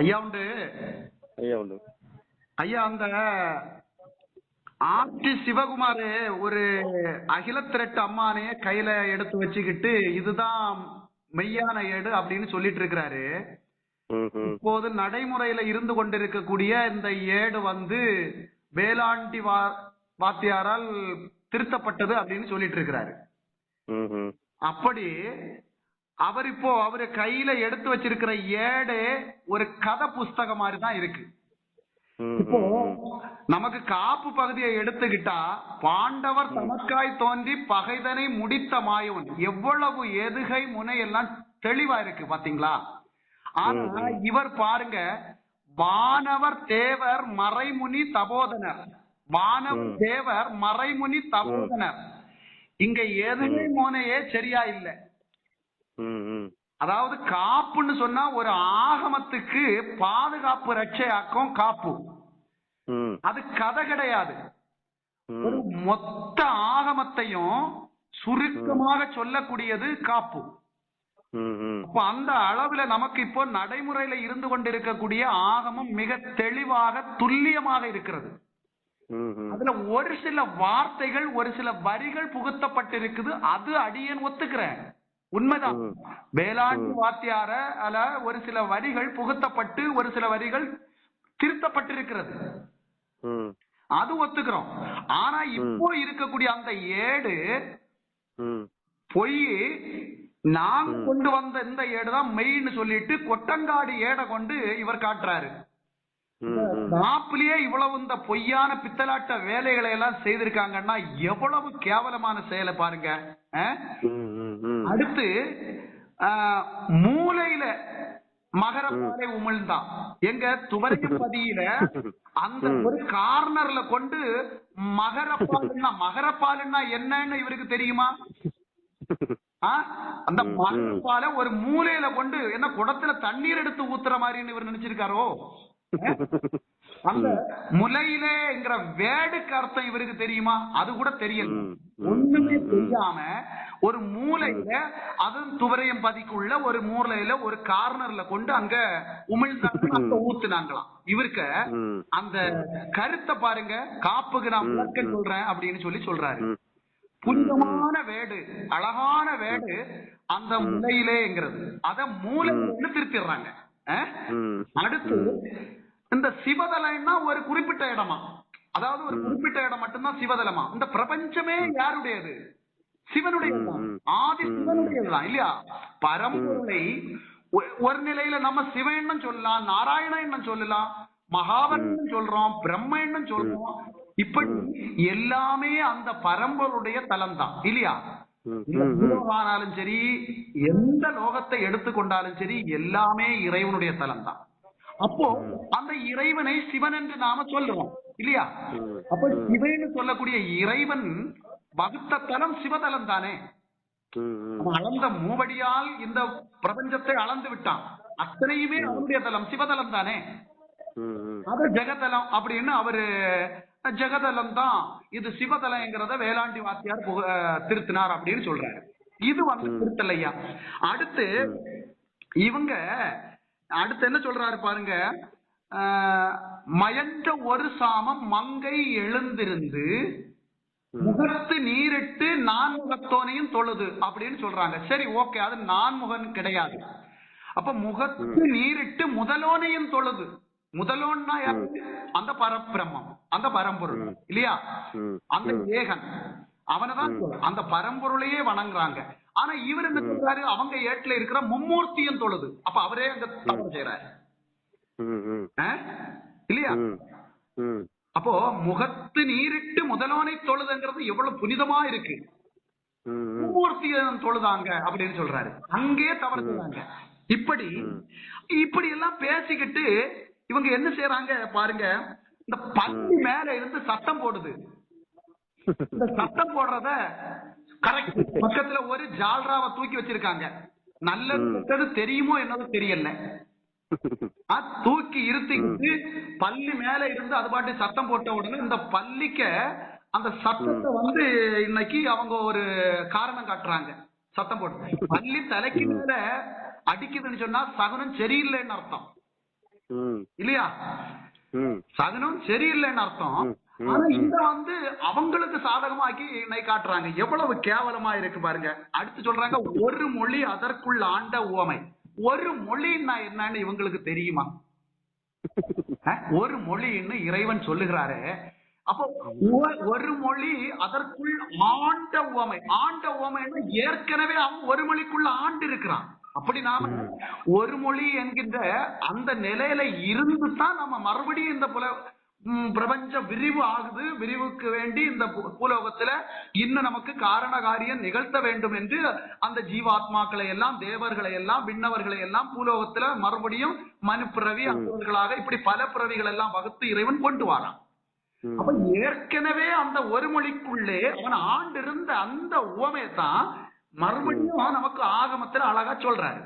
ஐயா உண்டு. ஐயா உண்டு. ஐயா அந்த ஆர்டி சிவகுமார் ஒரு அகில திரட்டு அம்மானைய கையில எடுத்து வச்சுக்கிட்டு இதுதான் மெய்யான ஏடு அப்படின்னு சொல்லிட்டு இருக்கிறாரு. இப்போது நடைமுறையில இருந்து கொண்டிருக்கக்கூடிய இந்த ஏடு வந்து வேளாண்டி வா வாத்தியாரால் திருத்தப்பட்டது அப்படின்னு சொல்லிட்டு இருக்கிறாரு. அப்படி அவர் இப்போ அவரு கையில எடுத்து வச்சிருக்கிற ஏடு ஒரு கதை புஸ்தகம் மாதிரி தான் இருக்கு. இப்போ நமக்கு காப்பு பகுதியை எடுத்துக்கிட்டா பாண்டவர் தமக்காய் தோன்றி பகைதனை முடித்த மாயவன். எவ்வளவு எதுகை முனை எல்லாம் தெளிவா இருக்கு பாத்தீங்களா? ஆனா இவர் பாருங்க வானவர் தேவர் மறைமுனி தபோதனர். வானவர் தேவர் மறைமுனி தபோதனர். இங்க எதுகை முனையே சரியா இல்லை. அதாவது காப்புன்னு சொன்னா ஒரு ஆகமத்துக்கு பாதுகாப்பு ரட்சையாக்கும் காப்பு. அது கதை கிடையாது. ஒரு மொத்த ஆகமத்தையும் சுருக்கமாக சொல்லக்கூடியது காப்பு. அப்ப அந்த அளவுல நமக்கு இப்போ நடைமுறையில இருந்து கொண்டிருக்கக்கூடிய ஆகமம் மிக தெளிவாக துல்லியமாக இருக்கிறது. அதுல ஒரு சில வார்த்தைகள் ஒரு சில வரிகள் புகுத்தப்பட்டிருக்குது. அது அடியேன் ஒத்துக்கிறேன். உண்மைதான். வேளாண்மை வாத்தியார அல்ல ஒரு சில வரிகள் புகுத்தப்பட்டு ஒரு சில வரிகள் திருத்தப்பட்டிருக்கிறது. அது ஒத்துக்கிறோம். ஆனா இப்போ இருக்கக்கூடிய அந்த ஏடு பொய் நாங்க கொண்டு வந்த இந்த ஏடு தான் மெய்ன்னு சொல்லிட்டு கொட்டங்காடு ஏடை கொண்டு இவர் காட்டுறாரு. ம் ம். நாப்பிலேயே இவ்வளவு இந்த பொய்யான பித்தலாட்ட வேலைகளை எல்லாம் செய்திருக்காங்கன்னா எவ்வளவு கேவலமான செயலை பாருங்க அடுத்து ஆஹ், மூலையில மகரப்பாலை உமிழ்ந்தான் எங்க துவரையம்பதியில அந்த ஒரு கார்னர்ல கொண்டு மகரப்பாலுன்னா மகரப்பாலுன்னா என்னன்னு இவருக்கு தெரியுமா? அந்த மகரப்பாலை ஒரு மூலையில கொண்டு என்ன குடத்துல தண்ணீர் எடுத்து ஊத்துற மாதிரின்னு இவர் நினைச்சிருக்காரோ? அந்த முலையிலேங்கிற வேடுக்கு அர்த்தம் இவருக்கு தெரியுமா? அது கூட தெரியல. ஒண்ணுமே தெரியாம ஒரு மூலையில அதுவும் துவரையம் பதிக்குள்ள ஒரு மூலையில ஒரு கார்னர்ல கொண்டு அங்க உமிழ்ந்தாங்க. ஊத்துனாங்களாம். இவருக்கு அந்த கருத்தை பாருங்க. காப்புக்கு நான் விளக்கம் சொல்றேன் அப்படின்னு சொல்லி சொல்றாரு. புனிதமான வேடு அழகான வேடு அந்த முலையிலேங்கிறது. அத மூலையில திருத்திடுறாங்க. அடுத்து இந்த சிவதலம்னா ஒரு குறிப்பிட்ட இடமா? அதாவது ஒரு குறிப்பிட்ட இடம் மட்டும்தான் சிவதலமா? இந்த பிரபஞ்சமே யாருடையது? சிவனுடையதுதான் ஆதி சிவனுடையதுதான் இல்லையா? பரம்பொருளை ஒரு நிலையில நம்ம சிவ எண்ணம் சொல்லலாம் நாராயண எண்ணம் சொல்லலாம் மகாவன் சொல்றோம் பிரம்ம எண்ணம் சொல்றோம் இப்படி எல்லாமே அந்த பரம்பொருளுடைய தலம் தான் இல்லையா? ம் இல்ல ம் ம். பூலோகமானாலும் சரி எந்த லோகத்தை எடுத்துக்கொண்டாலும் சரி எல்லாமே இறைவனுடைய தலம் தான் அப்போ அந்த இறைவனை சிவன் என்று நாம சொல்றோம் இல்லையா. அப்ப சிவன்னு சொல்லக்கூடிய இறைவன் வகுத்த தலம் சிவதலம் தானே? அளந்த மூவடியால் இந்த பிரபஞ்சத்தை அளந்து விட்டான். அத்தனையுமே அவனுடைய தலம் சிவதலம் தானே? அது ஜெகதலம் அப்படின்னு அவரு ஜெகதலம் தான் இது சிவதலங்கிறத வேளாண்டி வாத்தியார் திருத்தினார் அப்படின்னு சொல்றாரு. இது வந்து திருத்தலையா? அடுத்து இவங்க அடுத்து என்ன சொல்றாரு பாருங்க மயன்ற ஒரு சாமம் மங்கை எழுந்திருந்து முகத்து நீரிட்டு நான்முகத்தோனையும் தொழுது அப்படின்னு சொல்றாங்க. சரி ஓகே அது நான்முகன் கிடையாது. அப்ப முகத்து நீரிட்டு முதலோனையும் தொழுது. முதலோன்னா யாரு? அந்த பரபிரம்மம் அந்த பரம்பொருள் இல்லையா? அந்த ஏகன். அவனதான். அந்த பரம்பொருளையே வணங்குறாங்க. ஆனா இவர் என்ன சொல்றாரு? அவங்க ஏட்டுல இருக்கிற மும்மூர்த்தியும் தொழுது. அப்ப அவரே அங்க தவறு செய்யறாரு? இல்லையா? அப்போ முகத்து நீரிட்டு முதலோனை தொழுதுங்கிறது எவ்வளவு புனிதமா இருக்கு. ம் ம் மும்மூர்த்தியை தொழுதாங்க அப்படின்னு சொல்றாரு. அங்கே தவறு இப்படி இப்படி எல்லாம் பேசிக்கிட்டு இவங்க என்ன செய்யறாங்க பாருங்க. இந்த பள்ளி மேல இருந்து சத்தம் போடுது. இந்த சத்தம் போடுறத கரெக்ட் பக்கத்துல ஒரு ஜால்ராவை தூக்கி வச்சிருக்காங்க. நல்லது தெரியுமோ என்னதோ தெரியல. தூக்கி இருத்திக்கிட்டு பள்ளி மேல இருந்து அது பாட்டு சத்தம் போட்ட உடனே இந்த பள்ளிக்க அந்த சத்தத்தை வந்து இன்னைக்கு அவங்க ஒரு காரணம் காட்டுறாங்க. சத்தம் போட்டு. பள்ளி தலைக்கு மேல அடிக்குதுன்னு சொன்னா சகுனம் சரியில்லைன்னு அர்த்தம். இல்லையா? சகுனம் சரியில்லைன்னு அர்த்தம். ஆனா. இங்க வந்து அவங்களுக்கு சாதகமாக்கி இன்னை காட்டுறாங்க. எவ்வளவு கேவலமா இருக்கு பாருங்க. அடுத்து சொல்றாங்க ஒரு மொழி அதற்குள் ஆண்ட உவமை. ஒரு மொழின்னா என்னன்னு இவங்களுக்கு தெரியுமா? ஒரு மொழின்னு இறைவன் சொல்லுகிறாரு. அப்போ ஒரு மொழி அதற்குள் ஆண்ட உவமை ஆண்ட உவமைன்னா ஏற்கனவே அவன் ஒரு மொழிக்குள்ள ஆண்டு இருக்கிறான். அப்படி நாம ஒரு மொழி என்கின்ற அந்த நிலையில இருந்து தான் நம்ம மறுபடியும் இந்த புல பிரபஞ்ச விரிவு ஆகுது. விரிவுக்கு வேண்டி இந்த பூலோகத்துல இன்னும் நமக்கு காரண காரியம் நிகழ்த்த வேண்டும் என்று அந்த ஜீவாத்மாக்களை எல்லாம் தேவர்களை எல்லாம் விண்ணவர்களை எல்லாம் பூலோகத்துல மறுபடியும் மனு பிறவி அசுரர்களாக இப்படி பல பிறவிகள் எல்லாம் வகுத்து இறைவன் கொண்டு வரான். அப்ப ஏற்கனவே அந்த ஒரு மொழிக்குள்ளே அவன் ஆண்டிருந்த அந்த உவமையை தான் மறுபடியும் நமக்கு ஆகமத்துல அழகா சொல்றாரு.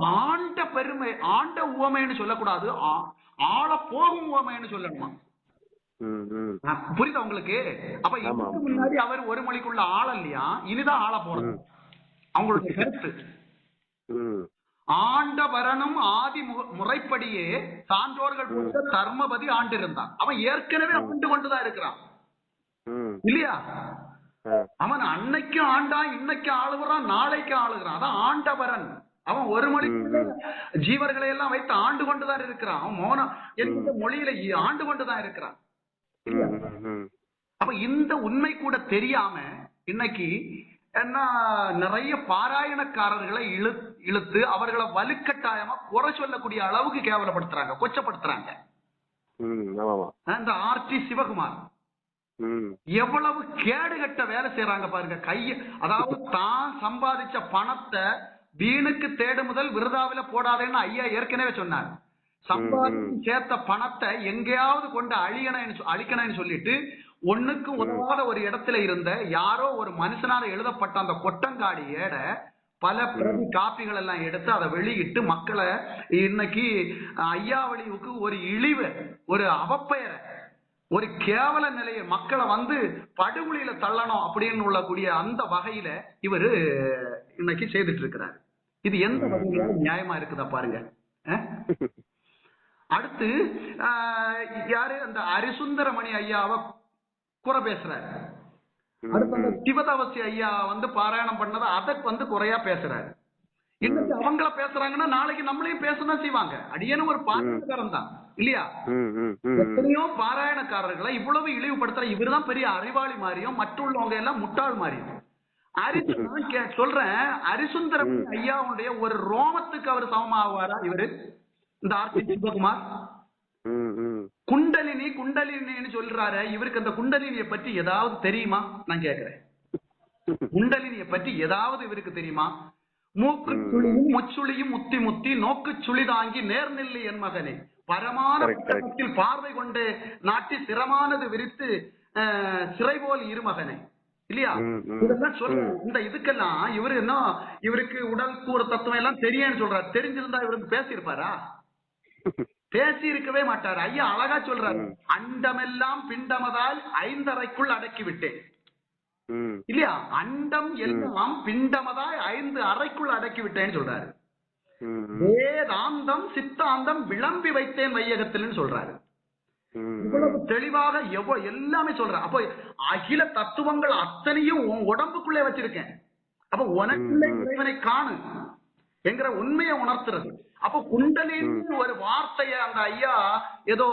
ஆண்ட பெருமை ஆண்ட உவமைன்னு சொல்லக்கூடாது. ஆள போகும் உவமைன்னு சொல்லணுமா? புரியுதா உங்களுக்கு? அப்ப. இதுக்கு முன்னாடி அவர் ஒரு மொழிக்குள்ள ஆள் இல்லையா? இனிதான் ஆள போறது அவங்களுடைய கருத்து. ஆண்டவரனும் ஆதி முறைப்படியே சான்றோர்கள் போன்ற தர்மபதி ஆண்டிருந்தான். அவன் ஏற்கனவே ஆண்டு கொண்டுதான் இருக்கிறான். இல்லையா. அவன் அன்னைக்கும் ஆண்டான் இன்னைக்கு ஆளுகிறான் நாளைக்கு ஆளுகிறான். அதான் ஆண்டவரன். அவன் ஒரு மொழிக்குள்ள ஜீவர்களை எல்லாம் வைத்து ஆண்டு கொண்டுதான் இருக்கிறான். அவன் மோனம் என்கிற மொழியில ஆண்டு கொண்டுதான் இருக்கிறான். அப்ப இந்த உண்மை கூட தெரியாம இன்னைக்கு என்ன நிறைய பாராயணக்காரர்களை இழு இழுத்து அவர்களை வலுக்கட்டாயமா குறை சொல்லக்கூடிய அளவுக்கு கேவலப்படுத்துறாங்க கொச்சப்படுத்துறாங்க. இந்த ஆர்டி சிவகுமார். எவ்வளவு கேடுகட்ட வேலை செய்யறாங்க பாருங்க கைய அதாவது தான் சம்பாதிச்ச பணத்தை வீணுக்கு தேடு முதல் விருதாவில போடாதேன்னு ஐயா ஏற்கனவே சொன்னார். சம்பாதிச்சு சேர்த்த பணத்தை எங்கேயாவது கொண்டு அழியணும் அழிக்கணும்னு சொல்லிட்டு ஒண்ணுக்கு உதவாத ஒரு இடத்துல இருந்த யாரோ ஒரு மனுஷனால எழுதப்பட்ட அந்த கொட்டங்காடி ஏட பல பிரதி காப்பிகள் எல்லாம் எடுத்து அதை வெளியிட்டு மக்களை இன்னைக்கு ஐயாவளிவுக்கு ஒரு இழிவு ஒரு அவப்பெயரை ஒரு கேவல நிலையை மக்களை வந்து படுகொலியில தள்ளணும் அப்படின்னு உள்ளக்கூடிய அந்த வகையில இவரு இன்னைக்கு செய்துட்டு இருக்கிறார். இது எந்த வகையில நியாயமா இருக்குதா பாருங்க. அடுத்து ஆஹ், யாரு? அந்த அரிசுந்தரமணி ஐயாவை குறை பேசுறாரு. அடுத்து அந்த சிவதவசி ஐயா வந்து பாராயணம் பண்ணதை அதற்கு வந்து குறையா பேசுறாரு. இன்னைக்கு அவங்கள பேசுறாங்கன்னா நாளைக்கு நம்மளையும் பேசதான் செய்வாங்க. அடியேனும் ஒரு பாத்திரக்காரன் தான். இல்லையா. எத்தனையோ பாராயணக்காரர்களை இவ்வளவு இழிவுபடுத்துற இவர்தான் பெரிய அறிவாளி மாதிரியும் மற்றுள்ளவங்க எல்லாம் முட்டாள் மாதிரியும் அரிசு நான் கே- சொல்றேன் அரிசுந்தரம் ஐயாவுடைய ஒரு ரோமத்துக்கு அவர் சமமாவாரா இவரு? இந்த ஆர்த்தி சிவகுமார். குண்டலினி குண்டலினின்னு சொல்றாரு. இவருக்கு அந்த குண்டலினியை பற்றி ஏதாவது தெரியுமா? நான் கேக்குறேன். குண்டலினியை பற்றி ஏதாவது இவருக்கு தெரியுமா? மூக்கு சுழியும் முச்சுளியும் முத்தி முத்தி நோக்கு சுழி தாங்கி நேர்நில்லி என் மகனே. பரமான. புத்தகத்தில் பார்வை கொண்டு நாட்டி சிரமானது விரித்து சிறை போல் இருமகனே இல்லையா. இதெல்லாம் சொல்ற இந்த இதுக்கெல்லாம் இவரு என்ன இவருக்கு உடல் கூற தத்துவம் எல்லாம் தெரியும்னு சொல்றாரு. தெரிஞ்சிருந்தா இவருக்கு பேசியிருப்பாரா? பேசி இருக்கவே மாட்டார். ஐயா அழகா சொல்றாரு. அண்டமெல்லாம் பிண்டமதால் ஐந்தறைக்குள் அடக்கி விட்டேன். இல்லையா? அண்டம் எல்லாம் பிண்டமதாய் ஐந்து அறைக்குள் அடக்கி விட்டேன்னு சொல்றாரு. வேதாந்தம் சித்தாந்தம் விளம்பி வைத்தேன் வையகத்தில்னு சொல்றாரு. இவ்வளவு தெளிவாக எவ்வளவு எல்லாமே சொல்றேன் அப்போ அகில தத்துவங்கள் அத்தனையும் உன் உடம்புக்குள்ளே வச்சிருக்கேன். அப்ப உனக்குள்ளே இறைவனை காணு என்கிற உண்மையை உணர்த்துறது. அப்ப குண்டலின்னு ஒரு வார்த்தைய அந்த ஐயா ஏதோ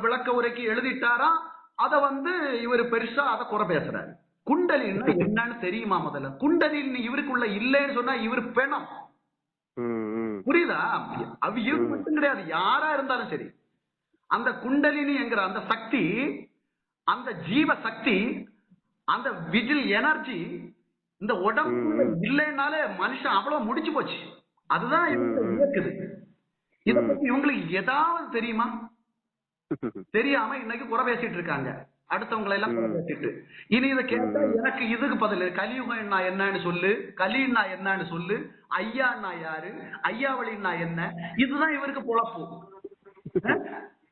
விளக்க உரைக்கு எழுதிட்டாரா? அத வந்து இவர் பெருசா அத குறை பேசுறாரு. குண்டலின்னா என்னன்னு தெரியுமா முதல்ல? குண்டலின் இவருக்குள்ள இல்லைன்னு சொன்னா இவர் பெணம். புரியுதா? அது இவரு மட்டும் கிடையாது. யாரா இருந்தாலும் சரி. அந்த குண்டலினி என்கிற அந்த சக்தி அந்த ஜீவ சக்தி அந்த விஜில் எனர்ஜி இந்த உடம்புக்குள்ள இல்லைனாலே மனுஷன் அவ்வளவு முடிச்சு போச்சு. அதுதான் இயக்குது. இத பத்தி இவங்களுக்கு ஏதாவது தெரியுமா? தெரியாம இன்னைக்கு குறை பேசிட்டு இருக்காங்க. அடுத்தவங்களை எல்லாம் பேசிட்டு இனி இதை கேட்டா எனக்கு இதுக்கு பதில். கலியுகம்னா என்னன்னு சொல்லு. கலின்னா என்னன்னு சொல்லு. ஐயான்னா யாரு? ஐயாவளின்னா என்ன? இதுதான் இவருக்கு பொழப்பு?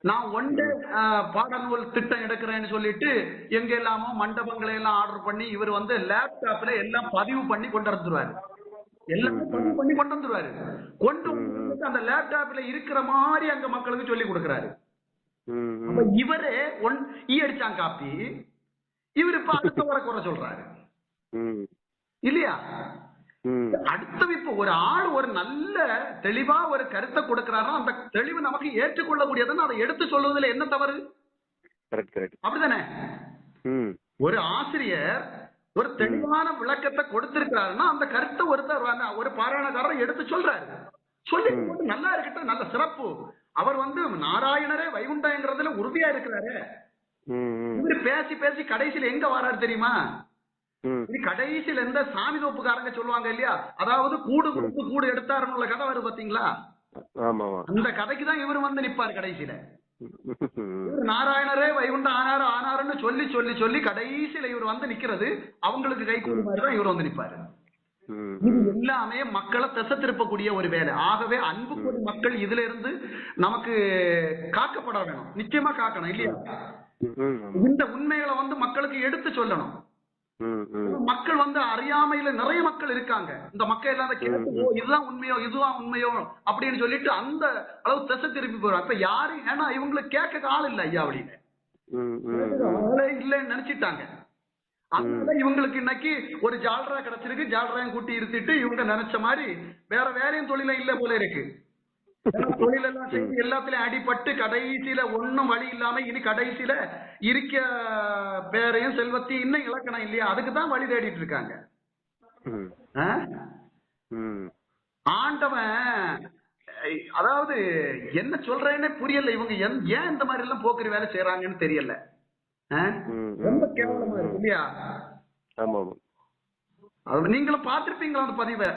நான் ஒன்று பாடநூல் திட்டம் எடுக்கிறேன்னு சொல்லிட்டு எங்க எல்லாமோ மண்டபங்களை எல்லாம் ஆர்டர் பண்ணி இவர் வந்து லேப்டாப்ல எல்லாம் பதிவு பண்ணி கொண்டு வந்துருவாரு. எல்லாமே பதிவு பண்ணி கொண்டு வந்துருவாரு. கொண்டு அந்த லேப்டாப்ல இருக்கிற மாதிரி அங்க மக்களுக்கு சொல்லி கொடுக்கறாரு. அப்ப இவரே ஒன் ஈ அடிச்சான் காப்பி. இவர் இப்ப அடுத்த வர குறை சொல்றாரு. இல்லையா? அடுத்த இப்ப ஒரு ஆள் ஒரு நல்ல தெளிவா ஒரு கருத்தை கொடுக்கிறாரோ? அந்த தெளிவு நமக்கு ஏற்றுக்கொள்ளக்கூடியதுன்னு அதை எடுத்து சொல்வதில் என்ன தவறு? அப்படிதானே? ஒரு ஆசிரியர் ஒரு தெளிவான விளக்கத்தை கொடுத்திருக்கிறாருன்னா அந்த கருத்தை ஒருத்தர் ஒரு பாராயணக்காரர் எடுத்து சொல்றாரு. சொல்லி நல்லா இருக்கட்டும் நல்ல சிறப்பு. அவர் வந்து நாராயணரே வைகுண்டங்கிறதுல உறுதியா இருக்கிறாரு. இவரு பேசி பேசி கடைசியில எங்க வராரு தெரியுமா? கடைசியில எந்த சாமி தோப்புக்காரங்க சொல்லுவாங்க இல்லையா? அதாவது கூடு கொடுத்து கூடு எடுத்தாருன்னு கதை வருது பாத்தீங்களா? அந்த கதைக்கு தான் இவர் வந்து நிப்பாரு கடைசியில. நாராயணரே வைகுண்டம் ஆனாரு ஆனாருன்னு சொல்லி சொல்லி சொல்லி கடைசியில இவர் வந்து நிக்கிறது அவங்களுக்கு கை கூடு மாதிரி தான் இவர் வந்து நிப்பாரு. இது எல்லாமே மக்களை திசை திருப்பக்கூடிய ஒரு வேலை. ஆகவே அன்புக்குரிய மக்கள் இதுல இருந்து நமக்கு காக்கப்பட வேணும். நிச்சயமா காக்கணும் இல்லையா? இந்த உண்மைகளை வந்து மக்களுக்கு எடுத்து சொல்லணும். மக்கள் வந்து அறியாமையில நிறைய மக்கள் இருக்காங்க. இந்த மக்கள் எல்லாம் கேட்டு இதுதான் உண்மையோ இதுதான் உண்மையோ அப்படின்னு சொல்லிட்டு அந்த அளவு திசை திருப்பி போறாங்க. இப்ப யாரு ஏன்னா இவங்களுக்கு கேட்க ஆள் இல்ல ஐயா அப்படின்னு. இல்லைன்னு நினைச்சிட்டாங்க. அதனால இவங்களுக்கு இன்னைக்கு ஒரு ஜால்ரா கிடைச்சிருக்கு. ஜால்ராயும் கூட்டி இருத்திட்டு இவங்க நினைச்ச மாதிரி வேற வேலையும் தொழிலும் இல்ல போல இருக்கு. ஏன்னா தொழில் எல்லாம் செஞ்சு எல்லாத்துலயும் அடிபட்டு கடைசியில ஒண்ணும் வழி இல்லாம இனி கடைசியில இருக்க பேரையும் செல்வத்தையும் இன்னும் இழக்கணும் இல்லையா? அதுக்கு தான் வழி தேடிட்டு இருக்காங்க. ஆண்டவன் அதாவது என்ன சொல்றேன்னே புரியல இவங்க. என்- ஏன் இந்த மாதிரி எல்லாம் போக்குற வேலை செய்யறாங்கன்னு தெரியல. ரொம்ப கேவலமா இருக்கு இல்லையா? நீங்களும் பார்த்திருப்பீங்களா அந்த பதிவை?